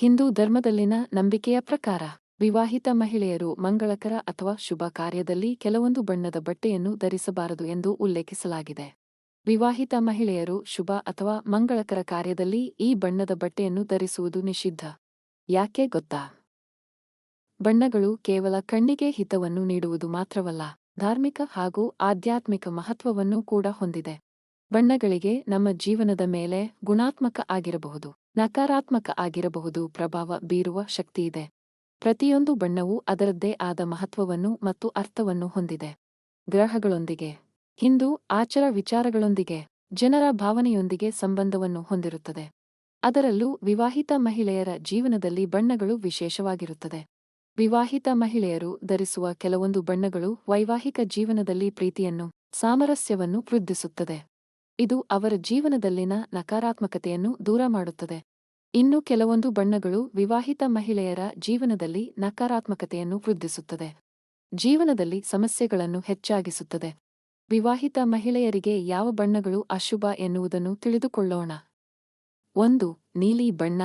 ಹಿಂದೂ ಧರ್ಮದಲ್ಲಿನ ನಂಬಿಕೆಯ ಪ್ರಕಾರ, ವಿವಾಹಿತ ಮಹಿಳೆಯರು ಮಂಗಳಕರ ಅಥವಾ ಶುಭ ಕಾರ್ಯದಲ್ಲಿ ಕೆಲವೊಂದು ಬಣ್ಣದ ಬಟ್ಟೆಯನ್ನು ಧರಿಸಬಾರದು ಎಂದು ಉಲ್ಲೇಖಿಸಲಾಗಿದೆ. ವಿವಾಹಿತ ಮಹಿಳೆಯರು ಶುಭ ಅಥವಾ ಮಂಗಳಕರ ಕಾರ್ಯದಲ್ಲಿ ಈ ಬಣ್ಣದ ಬಟ್ಟೆಯನ್ನು ಧರಿಸುವುದು ನಿಷಿದ್ಧ. ಯಾಕೆ ಗೊತ್ತಾ? ಬಣ್ಣಗಳು ಕೇವಲ ಕಣ್ಣಿಗೆ ಹಿತವನ್ನು ನೀಡುವುದು ಮಾತ್ರವಲ್ಲ, ಧಾರ್ಮಿಕ ಹಾಗೂ ಆಧ್ಯಾತ್ಮಿಕ ಮಹತ್ವವನ್ನು ಕೂಡ ಹೊಂದಿದೆ. ಬಣ್ಣಗಳಿಗೆ ನಮ್ಮ ಜೀವನದ ಮೇಲೆ ಗುಣಾತ್ಮಕ ಆಗಿರಬಹುದು. ನಕಾರಾತ್ಮಕ ಆಗಿರಬಹುದು, ಪ್ರಭಾವ ಬೀರುವ ಶಕ್ತಿಯಿದೆ ಪ್ರತಿಯೊಂದು ಬಣ್ಣವೂ ಅದರದ್ದೇ ಆದ ಮಹತ್ವವನ್ನು ಮತ್ತು ಅರ್ಥವನ್ನು ಹೊಂದಿದೆ. ಗ್ರಹಗಳೊಂದಿಗೆ, ಹಿಂದೂ ಆಚಾರ ವಿಚಾರಗಳೊಂದಿಗೆ, ಜನರ ಭಾವನೆಯೊಂದಿಗೆ ಸಂಬಂಧವನ್ನು ಹೊಂದಿರುತ್ತದೆ. ಅದರಲ್ಲೂ ವಿವಾಹಿತ ಮಹಿಳೆಯರ ಜೀವನದಲ್ಲಿ ಬಣ್ಣಗಳು ವಿಶೇಷವಾಗಿರುತ್ತದೆ. ವಿವಾಹಿತ ಮಹಿಳೆಯರು ಧರಿಸುವ ಕೆಲವೊಂದು ಬಣ್ಣಗಳು ವೈವಾಹಿಕ ಜೀವನದಲ್ಲಿ ಪ್ರೀತಿಯನ್ನು, ಸಾಮರಸ್ಯವನ್ನು ವೃದ್ಧಿಸುತ್ತದೆ. ಇದು ಅವರ ಜೀವನದಲ್ಲಿನ ನಕಾರಾತ್ಮಕತೆಯನ್ನು ದೂರ ಮಾಡುತ್ತದೆ. ಇನ್ನು ಕೆಲವೊಂದು ಬಣ್ಣಗಳು ವಿವಾಹಿತ ಮಹಿಳೆಯರ ಜೀವನದಲ್ಲಿ ನಕಾರಾತ್ಮಕತೆಯನ್ನು ವೃದ್ಧಿಸುತ್ತದೆ. ಜೀವನದಲ್ಲಿ ಸಮಸ್ಯೆಗಳನ್ನು ಹೆಚ್ಚಾಗಿಸುತ್ತದೆ. ವಿವಾಹಿತ ಮಹಿಳೆಯರಿಗೆ ಯಾವ ಬಣ್ಣಗಳು ಅಶುಭ ಎನ್ನುವುದನ್ನು ತಿಳಿದುಕೊಳ್ಳೋಣ. ಒಂದು, ನೀಲಿ ಬಣ್ಣ.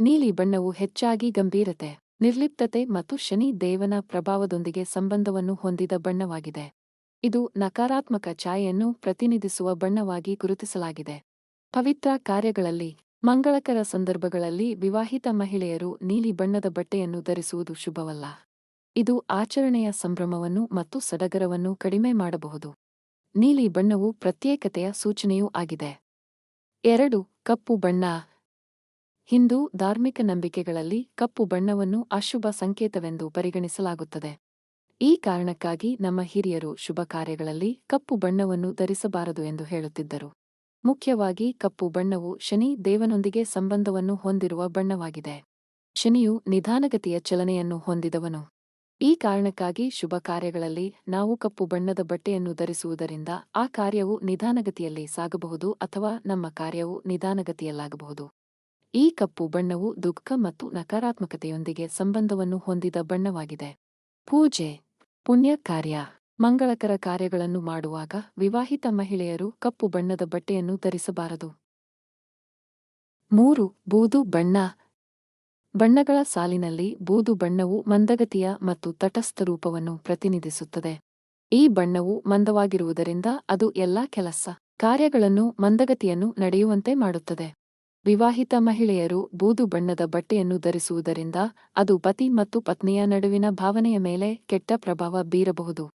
ನೀಲಿ ಬಣ್ಣವು ಹೆಚ್ಚಾಗಿ ಗಂಭೀರತೆ, ನಿರ್ಲಿಪ್ತತೆ ಮತ್ತು ಶನಿ ದೇವನ ಪ್ರಭಾವದೊಂದಿಗೆ ಸಂಬಂಧವನ್ನು ಹೊಂದಿದ ಬಣ್ಣವಾಗಿದೆ. ಇದು ನಕಾರಾತ್ಮಕ ಛಾಯೆಯನ್ನು ಪ್ರತಿನಿಧಿಸುವ ಬಣ್ಣವಾಗಿ ಗುರುತಿಸಲಾಗಿದೆ. ಪವಿತ್ರ ಕಾರ್ಯಗಳಲ್ಲಿ, ಮಂಗಳಕರ ಸಂದರ್ಭಗಳಲ್ಲಿ ವಿವಾಹಿತ ಮಹಿಳೆಯರು ನೀಲಿ ಬಣ್ಣದ ಬಟ್ಟೆಯನ್ನು ಧರಿಸುವುದು ಶುಭವಲ್ಲ. ಇದು ಆಚರಣೆಯ ಸಂಭ್ರಮವನ್ನು ಮತ್ತು ಸಡಗರವನ್ನು ಕಡಿಮೆ ಮಾಡಬಹುದು. ನೀಲಿ ಬಣ್ಣವು ಪ್ರತ್ಯೇಕತೆಯ ಸೂಚನೆಯೂ ಆಗಿದೆ. ಎರಡು, ಕಪ್ಪು ಬಣ್ಣ. ಹಿಂದೂ ಧಾರ್ಮಿಕ ನಂಬಿಕೆಗಳಲ್ಲಿ ಕಪ್ಪು ಬಣ್ಣವನ್ನು ಅಶುಭ ಸಂಕೇತವೆಂದು ಪರಿಗಣಿಸಲಾಗುತ್ತದೆ. ಈ ಕಾರಣಕ್ಕಾಗಿ ನಮ್ಮ ಹಿರಿಯರು ಶುಭ ಕಾರ್ಯಗಳಲ್ಲಿ ಕಪ್ಪು ಬಣ್ಣವನ್ನು ಧರಿಸಬಾರದು ಎಂದು ಹೇಳುತ್ತಿದ್ದರು. ಮುಖ್ಯವಾಗಿ ಕಪ್ಪು ಬಣ್ಣವು ಶನಿ ದೇವನೊಂದಿಗೆ ಸಂಬಂಧವನ್ನು ಹೊಂದಿರುವ ಬಣ್ಣವಾಗಿದೆ. ಶನಿಯು ನಿಧಾನಗತಿಯ ಚಲನೆಯನ್ನು ಹೊಂದಿದವನು. ಈ ಕಾರಣಕ್ಕಾಗಿ ಶುಭ ಕಾರ್ಯಗಳಲ್ಲಿ ನಾವು ಕಪ್ಪು ಬಣ್ಣದ ಬಟ್ಟೆಯನ್ನು ಧರಿಸುವುದರಿಂದ ಆ ಕಾರ್ಯವು ನಿಧಾನಗತಿಯಲ್ಲಿ ಸಾಗಬಹುದು ಅಥವಾ ನಮ್ಮ ಕಾರ್ಯವು ನಿಧಾನಗತಿಯಲ್ಲಾಗಬಹುದು. ಈ ಕಪ್ಪು ಬಣ್ಣವು ದುಃಖ ಮತ್ತು ನಕಾರಾತ್ಮಕತೆಯೊಂದಿಗೆ ಸಂಬಂಧವನ್ನು ಹೊಂದಿದ ಬಣ್ಣವಾಗಿದೆ. ಪೂಜೆ ಪುಣ್ಯ ಕಾರ್ಯ ಮಂಗಳಕರ ಕಾರ್ಯಗಳನ್ನು ಮಾಡುವಾಗ ವಿವಾಹಿತ ಮಹಿಳೆಯರು ಕಪ್ಪು ಬಣ್ಣದ ಬಟ್ಟೆಯನ್ನು ಧರಿಸಬಾರದು. ಮೂರು, ಬೂದು ಬಣ್ಣ. ಬಣ್ಣಗಳ ಸಾಲಿನಲ್ಲಿ ಬೂದು ಬಣ್ಣವು ಮಂದಗತಿಯ ಮತ್ತು ತಟಸ್ಥ ರೂಪವನ್ನು ಪ್ರತಿನಿಧಿಸುತ್ತದೆ. ಈ ಬಣ್ಣವು ಮಂದವಾಗಿರುವುದರಿಂದ ಅದು ಎಲ್ಲಾ ಕೆಲಸ, ಕಾರ್ಯಗಳನ್ನು, ಮಂದಗತಿಯನ್ನು ನಡೆಯುವಂತೆ ಮಾಡುತ್ತದೆ. ವಿವಾಹಿತ ಮಹಿಳೆಯರು ಬೂದು ಬಣ್ಣದ ಬಟ್ಟೆಯನ್ನು ಧರಿಸುವುದರಿಂದ ಅದು ಪತಿ ಮತ್ತು ಪತ್ನಿಯ ನಡುವಿನ ಭಾವನೆಯ ಮೇಲೆ ಕೆಟ್ಟ ಪ್ರಭಾವ ಬೀರಬಹುದು.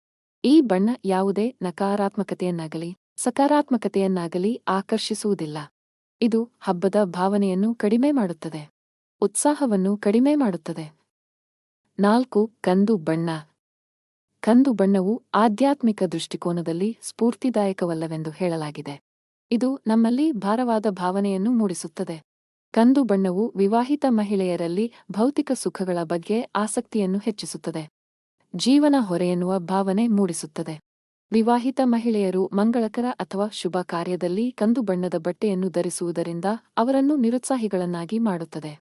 ಈ ಬಣ್ಣ ಯಾವುದೇ ನಕಾರಾತ್ಮಕತೆಯನ್ನಾಗಲಿ, ಸಕಾರಾತ್ಮಕತೆಯನ್ನಾಗಲಿ ಆಕರ್ಷಿಸುವುದಿಲ್ಲ. ಇದು ಹಬ್ಬದ ಭಾವನೆಯನ್ನು ಕಡಿಮೆ ಮಾಡುತ್ತದೆ. ಉತ್ಸಾಹವನ್ನು ಕಡಿಮೆ ಮಾಡುತ್ತದೆ. ನಾಲ್ಕು, ಕಂದು ಬಣ್ಣ. ಕಂದು ಬಣ್ಣವು ಆಧ್ಯಾತ್ಮಿಕ ದೃಷ್ಟಿಕೋನದಲ್ಲಿ ಸ್ಫೂರ್ತಿದಾಯಕವಲ್ಲವೆಂದು ಹೇಳಲಾಗಿದೆ. ಇದು ನಮ್ಮಲ್ಲಿ ಭಾರವಾದ ಭಾವನೆಯನ್ನು ಮೂಡಿಸುತ್ತದೆ. ಕಂದು ಬಣ್ಣವು ವಿವಾಹಿತ ಮಹಿಳೆಯರಲ್ಲಿ ಭೌತಿಕ ಸುಖಗಳ ಬಗ್ಗೆ ಆಸಕ್ತಿಯನ್ನು ಹೆಚ್ಚಿಸುತ್ತದೆ. ಜೀವನ ಹೊರೆಯನ್ನುವ ಭಾವನೆ ಮೂಡಿಸುತ್ತದೆ. ವಿವಾಹಿತ ಮಹಿಳೆಯರು ಮಂಗಳಕರ ಅಥವಾ ಶುಭ ಕಾರ್ಯದಲ್ಲಿ ಕಂದು ಬಣ್ಣದ ಬಟ್ಟೆಯನ್ನು ಧರಿಸುವುದರಿಂದ ಅವರನ್ನು ನಿರುತ್ಸಾಹಿಗಳನ್ನಾಗಿ ಮಾಡುತ್ತದೆ.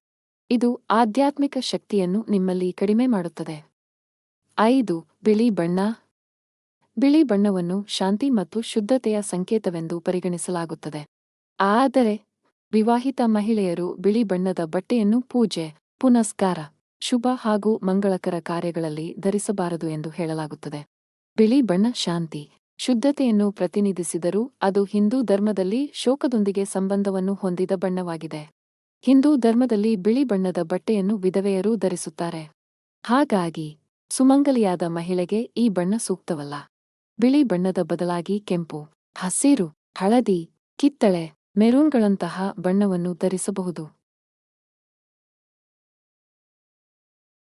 ಇದು ಆಧ್ಯಾತ್ಮಿಕ ಶಕ್ತಿಯನ್ನು ನಿಮ್ಮಲ್ಲಿ ಕಡಿಮೆ ಮಾಡುತ್ತದೆ. ಐದು, ಬಿಳಿ ಬಣ್ಣ. ಬಿಳಿ ಬಣ್ಣವನ್ನು ಶಾಂತಿ ಮತ್ತು ಶುದ್ಧತೆಯ ಸಂಕೇತವೆಂದು ಪರಿಗಣಿಸಲಾಗುತ್ತದೆ. ಆದರೆ, ವಿವಾಹಿತ ಮಹಿಳೆಯರು ಬಿಳಿ ಬಣ್ಣದ ಬಟ್ಟೆಯನ್ನು ಪೂಜೆ, ಪುನಸ್ಕಾರ, ಶುಭ ಹಾಗೂ ಮಂಗಳಕರ ಕಾರ್ಯಗಳಲ್ಲಿ ಧರಿಸಬಾರದು ಎಂದು ಹೇಳಲಾಗುತ್ತದೆ. ಬಿಳಿ ಬಣ್ಣ ಶಾಂತಿ, ಶುದ್ಧತೆಯನ್ನು ಪ್ರತಿನಿಧಿಸಿದರೂ ಅದು ಹಿಂದೂ ಧರ್ಮದಲ್ಲಿ ಶೋಕದೊಂದಿಗೆ ಸಂಬಂಧವನ್ನು ಹೊಂದಿದ ಬಣ್ಣವಾಗಿದೆ. ಹಿಂದೂ ಧರ್ಮದಲ್ಲಿ ಬಿಳಿ ಬಣ್ಣದ ಬಟ್ಟೆಯನ್ನು ವಿಧವೆಯರೂ ಧರಿಸುತ್ತಾರೆ. ಹಾಗಾಗಿ, ಸುಮಂಗಲಿಯಾದ ಮಹಿಳೆಗೆ ಈ ಬಣ್ಣ ಸೂಕ್ತವಲ್ಲ. ಬಿಳಿ ಬಣ್ಣದ ಬದಲಾಗಿ ಕೆಂಪು ಹಸಿರು ಹಳದಿ ಕಿತ್ತಳೆ ಮೆರೂನ್ಗಳಂತಹ ಬಣ್ಣವನ್ನು ಧರಿಸಬಹುದು.